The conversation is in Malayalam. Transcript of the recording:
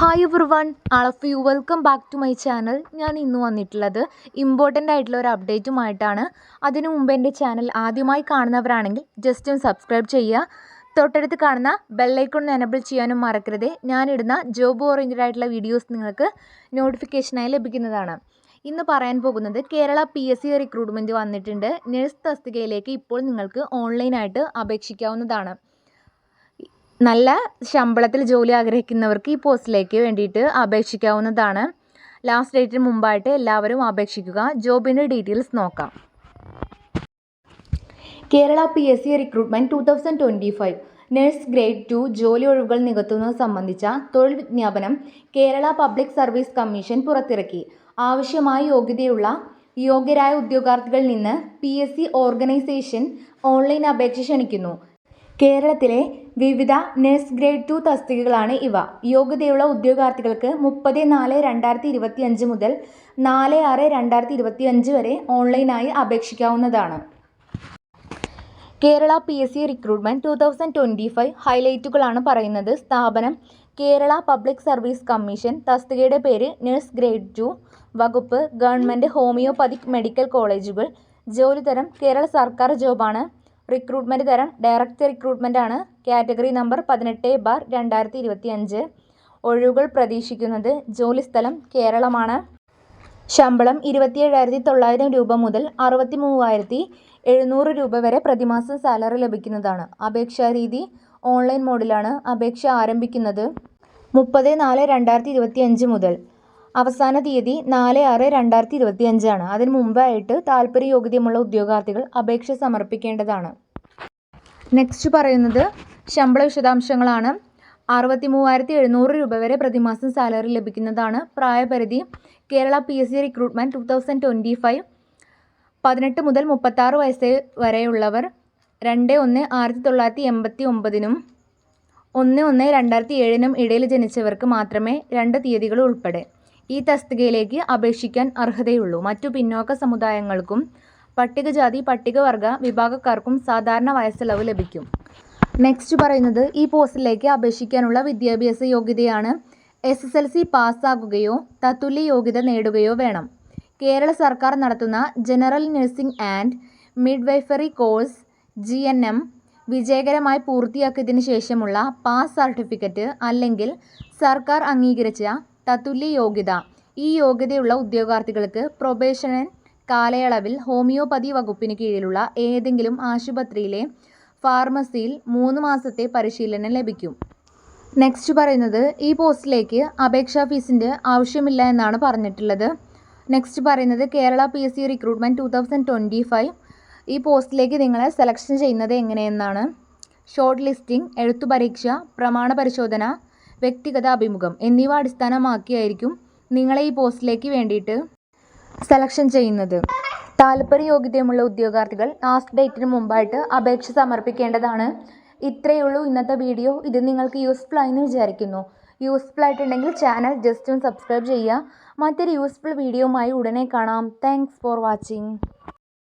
Hi everyone all of you welcome back to my channel ഞാൻ ഇന്ന് വന്നിട്ടുള്ളത് ഇമ്പോർട്ടന്റ് ആയിട്ടുള്ള ഒരു അപ്ഡേറ്റുമായിട്ടാണ് അതിനു മുമ്പ് എന്റെ ചാനൽ ആദ്യമായി കാണുന്നവരാണെങ്കിൽ ജസ്റ്റ് ഒന്ന് സബ്സ്ക്രൈബ് ചെയ്യുക. തൊട്ടടുത്ത് കാണുന്ന ബെല്ലൈക്കൺ എനബിൾ ചെയ്യാനും മറക്കരുത്. ഞാനിടുന്ന ജോബ് ഓറിയന്റഡ് ആയിട്ടുള്ള വീഡിയോസ് നിങ്ങൾക്ക് നോട്ടിഫിക്കേഷനായി ലഭിക്കുന്നതാണ്. ഇന്ന് പറയാൻ പോകുന്നത് Kerala P S C recruitment വന്നിട്ടുണ്ട്. നഴ്സ് തസ്തികയിലേക്ക് ഇപ്പോൾ നിങ്ങൾക്ക് ഓൺലൈനായിട്ട് അപേക്ഷിക്കാവുന്നതാണ്. നല്ല ശമ്പളത്തിൽ ജോലി ആഗ്രഹിക്കുന്നവർക്ക് ഈ പോസ്റ്റിലേക്ക് വേണ്ടിയിട്ട് അപേക്ഷിക്കാവുന്നതാണ്. ലാസ്റ്റ് ഡേറ്റിന് മുമ്പായിട്ട് എല്ലാവരും അപേക്ഷിക്കുക. ജോബിന്റെ ഡീറ്റെയിൽസ് നോക്കാം. Kerala P S C recruitment two thousand twenty five nurse grade two ജോലി ഒഴിവുകൾ നികത്തുന്നത് സംബന്ധിച്ച തൊഴിൽ വിജ്ഞാപനം കേരള പബ്ലിക് സർവീസ് കമ്മീഷൻ പുറത്തിറക്കി. ആവശ്യമായ യോഗ്യതയുള്ള യോഗ്യരായ ഉദ്യോഗാർത്ഥികളിൽ നിന്ന് P S C organisation online അപേക്ഷ ക്ഷണിക്കുന്നു. കേരളത്തിലെ വിവിധ നഴ്സ് ഗ്രേഡ് ടു തസ്തികകളാണ് ഇവ. യോഗ്യതയുള്ള ഉദ്യോഗാർത്ഥികൾക്ക് മുപ്പത് നാല് രണ്ടായിരത്തി ഇരുപത്തി അഞ്ച് മുതൽ നാല് ആറ് രണ്ടായിരത്തി ഇരുപത്തി അഞ്ച് വരെ ഓൺലൈനായി അപേക്ഷിക്കാവുന്നതാണ്. Kerala P S C recruitment two thousand twenty five ഹൈലൈറ്റുകളാണ് പറയുന്നത്. സ്ഥാപനം കേരള പബ്ലിക് സർവീസ് കമ്മീഷൻ തസ്തികയുടെ പേര് നഴ്സ് ഗ്രേഡ് ടു വകുപ്പ് ഗവൺമെന്റ് ഹോമിയോപ്പതിക് മെഡിക്കൽ കോളേജുകൾ ജോലിതരം കേരള സർക്കാർ ജോബാണ്. റിക്രൂട്ട്മെന്റ് തരം ഡയറക്റ്റ് റിക്രൂട്ട്മെന്റ് ആണ്. കാറ്റഗറി നമ്പർ പതിനെട്ട് ബാർ രണ്ടായിരത്തി ഇരുപത്തി അഞ്ച് ഒഴിവുകൾ പ്രതീക്ഷിക്കുന്നത് ജോലി സ്ഥലം കേരളമാണ്. ശമ്പളം ഇരുപത്തിയേഴായിരത്തി തൊള്ളായിരം രൂപ മുതൽ അറുപത്തി മൂവായിരത്തി എഴുന്നൂറ് രൂപ വരെ പ്രതിമാസം സാലറി ലഭിക്കുന്നതാണ്. അപേക്ഷാ രീതി ഓൺലൈൻ മോഡിലാണ് അപേക്ഷ ആരംഭിക്കുന്നത്. മുപ്പത് നാല് രണ്ടായിരത്തി ഇരുപത്തി അഞ്ച് മുതൽ അവസാന തീയതി നാല് ആറ് രണ്ടായിരത്തി ഇരുപത്തി അഞ്ചാണ് അതിന് മുമ്പായിട്ട് താല്പര്യ യോഗ്യതയുമുള്ള ഉദ്യോഗാർത്ഥികൾ അപേക്ഷ സമർപ്പിക്കേണ്ടതാണ്. നെക്സ്റ്റ് പറയുന്നത് ശമ്പള വിശദാംശങ്ങളാണ്. അറുപത്തി മൂവായിരത്തി എഴുന്നൂറ് രൂപ വരെ പ്രതിമാസം സാലറി ലഭിക്കുന്നതാണ്. പ്രായപരിധി Kerala P S C recruitment two thousand twenty five. പതിനെട്ട് മുതൽ മുപ്പത്താറ് വയസ്സ് വരെയുള്ളവർ രണ്ട് ഒന്ന് ആയിരത്തി തൊള്ളായിരത്തി എൺപത്തി ഒമ്പതിനും ഒന്ന് ഒന്ന് രണ്ടായിരത്തി ഏഴിനും ഇടയിൽ ജനിച്ചവർക്ക് മാത്രമേ രണ്ട് തീയതികൾ ഉൾപ്പെടെ. ഈ തസ്തികയിലേക്ക് അപേക്ഷിക്കാൻ അർഹതയുള്ളൂ. മറ്റു പിന്നോക്ക സമുദായങ്ങൾക്കും പട്ടികജാതി പട്ടികവർഗ വിഭാഗക്കാർക്കും സാധാരണ വയസ്സിളവ് ലഭിക്കും. നെക്സ്റ്റ് പറയുന്നത് ഈ പോസ്റ്റിലേക്ക് അപേക്ഷിക്കാനുള്ള വിദ്യാഭ്യാസ യോഗ്യതയാണ് എസ് എസ് എൽ സി പാസ്സാകുകയോ തത്തുല്യ യോഗ്യത നേടുകയോ വേണം. കേരള സർക്കാർ നടത്തുന്ന general nursing and midwifery course G N M വിജയകരമായി പൂർത്തിയാക്കിയതിനു ശേഷമുള്ള പാസ് സർട്ടിഫിക്കറ്റ് അല്ലെങ്കിൽ സർക്കാർ അംഗീകരിച്ച തത്തുല്യ യോഗ്യത ഈ യോഗ്യതയുള്ള ഉദ്യോഗാർത്ഥികൾക്ക് പ്രൊബേഷൻ കാലയളവിൽ ഹോമിയോപ്പതി വകുപ്പിന് കീഴിലുള്ള ഏതെങ്കിലും ആശുപത്രിയിലെ ഫാർമസിയിൽ മൂന്ന് മാസത്തെ പരിശീലനം ലഭിക്കും. നെക്സ്റ്റ് പറയുന്നത് ഈ പോസ്റ്റിലേക്ക് അപേക്ഷാ ഫീസിന്റെ ആവശ്യമില്ല എന്നാണ് പറഞ്ഞിട്ടുള്ളത്. നെക്സ്റ്റ് പറയുന്നത് Kerala P S C recruitment two thousand twenty five ഈ പോസ്റ്റിലേക്ക് നിങ്ങളെ സെലക്ഷൻ ചെയ്യുന്നത് എങ്ങനെയെന്നാണ്? ഷോർട്ട് ലിസ്റ്റിംഗ് എഴുത്തു പരീക്ഷ പ്രമാണ പരിശോധന വ്യക്തിഗത അഭിമുഖം എന്നിവ അടിസ്ഥാനമാക്കിയായിരിക്കും നിങ്ങളെ ഈ പോസ്റ്റിലേക്ക് വേണ്ടിയിട്ട് സെലക്ഷൻ ചെയ്യുന്നത്. താല്പര്യ യോഗ്യതയുമുള്ള ഉദ്യോഗാർത്ഥികൾ ലാസ്റ്റ് ഡേറ്റിന് മുമ്പായിട്ട് അപേക്ഷ സമർപ്പിക്കേണ്ടതാണ്. ഇത്രയേ ഉള്ളൂ ഇന്നത്തെ വീഡിയോ. ഇത് നിങ്ങൾക്ക് യൂസ്ഫുൾ ആയെന്ന് വിചാരിക്കുന്നു. യൂസ്ഫുൾ ആയിട്ടുണ്ടെങ്കിൽ ചാനൽ ജസ്റ്റ് ഒന്ന് സബ്സ്ക്രൈബ് ചെയ്യുക. മറ്റൊരു യൂസ്ഫുൾ വീഡിയോയുമായി ഉടനെ കാണാം. Thanks for watching